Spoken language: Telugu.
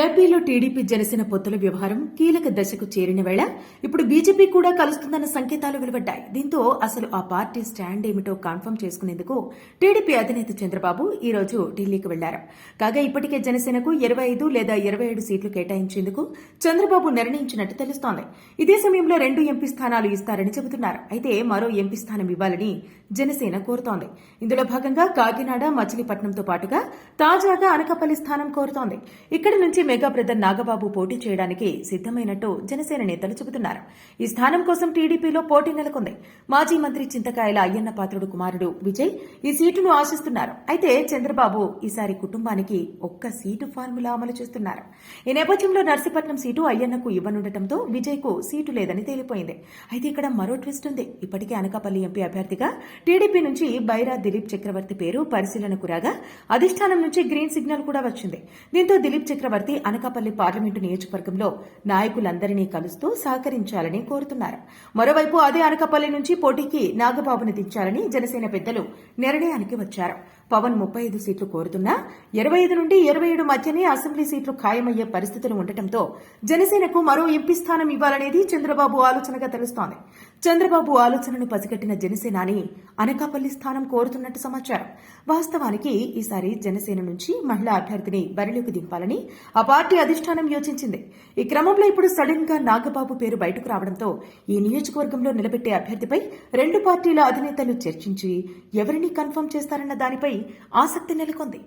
ఏపీలో టీడీపీ జనసేన పొత్తుల వ్యవహారం కీలక దశకు చేరిన వేళ ఇప్పుడు బీజేపీ కూడా కలుస్తుందన్న సంకేతాలు వెలువడ్డాయి. దీంతో అసలు ఆ పార్టీ స్టాండ్ ఏమిటో కన్ఫర్మ్ చేసుకునేందుకు టీడీపీ అధినేత చంద్రబాబు ఈ రోజు ఢిల్లీకి వెళ్ళారు. కాగా ఇప్పటికే జనసేనకు ఇరవై ఐదు లేదా ఇరవై ఏడు సీట్లు కేటాయించేందుకు చంద్రబాబు నిర్ణయించినట్టు తెలుస్తోంది. ఇదే సమయంలో రెండు ఎంపీ స్థానాలు ఇస్తారని చెబుతున్నారు. అయితే మరో ఎంపీ స్థానం ఇవ్వాలని జనసేన కోరుతోంది. ఇందులో భాగంగా కాకినాడ మచిలీపట్నంతో పాటుగా తాజాగా అనకాపల్లి స్థానం కోరుతోంది. ఇక్కడి నుంచి మెగా బ్రదర్ నాగబాబు పోటీ చేయడానికి సిద్దమైనట్టు జనసేన నేతలు చెబుతున్నారు. ఈ స్థానం కోసం టీడీపీలో పోటీ నెలకొంది. మాజీ మంత్రి చింతకాయల అయ్యన్న పాత్రుడు కుమారుడు విజయ్ ఈ సీటును ఆశిస్తున్నారు. అయితే చంద్రబాబు ఈసారి కుటుంబానికి ఒక్క సీటు ఫార్ములా అమలు చేస్తున్నారు. ఈ నేపథ్యంలో నర్సీపట్నం సీటు అయ్యన్నకు ఇవ్వనుండటంతో విజయ్కు సీటు లేదని తేలిపోయింది. అయితే ఇక్కడ మరో ట్విస్ట్ ఉంది. ఇప్పటికే అనకాపల్లి ఎంపీ అభ్యర్థిగా టీడీపీ నుంచి బైరా దిలీప్ చక్రవర్తి పేరు పరిశీలనకు రాగా అధిష్టానం నుంచి గ్రీన్ సిగ్నల్ కూడా వచ్చింది. దీంతో దిలీప్ చక్రవర్తి అనకాపల్లి పార్లమెంటు నియోజకవర్గంలో నాయకులందరినీ కలుస్తూ సహకరించాలని కోరుతున్నారు. మరోవైపు అదే అనకాపల్లి నుంచి పోటీకి నాగబాబును దించాలని జనసేన పెద్దలు నిర్ణయానికి వచ్చారు. పవన్ ముప్పై ఐదు సీట్లు కోరుతున్నా ఇరవై ఐదు నుండి ఇరవై ఏడు మధ్యనే అసెంబ్లీ సీట్లు ఖాయమయ్యే పరిస్థితులు ఉండటంతో జనసేనకు మరో ఎంపీ స్థానం ఇవ్వాలనేది చంద్రబాబు ఆలోచనగా తెలుస్తోంది. చంద్రబాబు ఆలోచనను పసిగట్టిన జనసేనాని అనకాపల్లి స్థానం కోరుతున్నట్టు సమాచారం. వాస్తవానికి ఈసారి జనసేన నుంచి మహిళా అభ్యర్థిని బరిలోకి దింపాలని ఆ పార్టీ అధిష్టానం యోచించింది. ఈ క్రమంలో ఇప్పుడు సడన్గా నాగబాబు పేరు బయటకు రావడంతో ఈ నియోజకవర్గంలో నిలబెట్టే అభ్యర్థిపై రెండు పార్టీల అధినేతలు చర్చించి ఎవరిని కన్ఫర్మ్ చేస్తారన్న దానిపై ఆసక్తి నెలకొంది.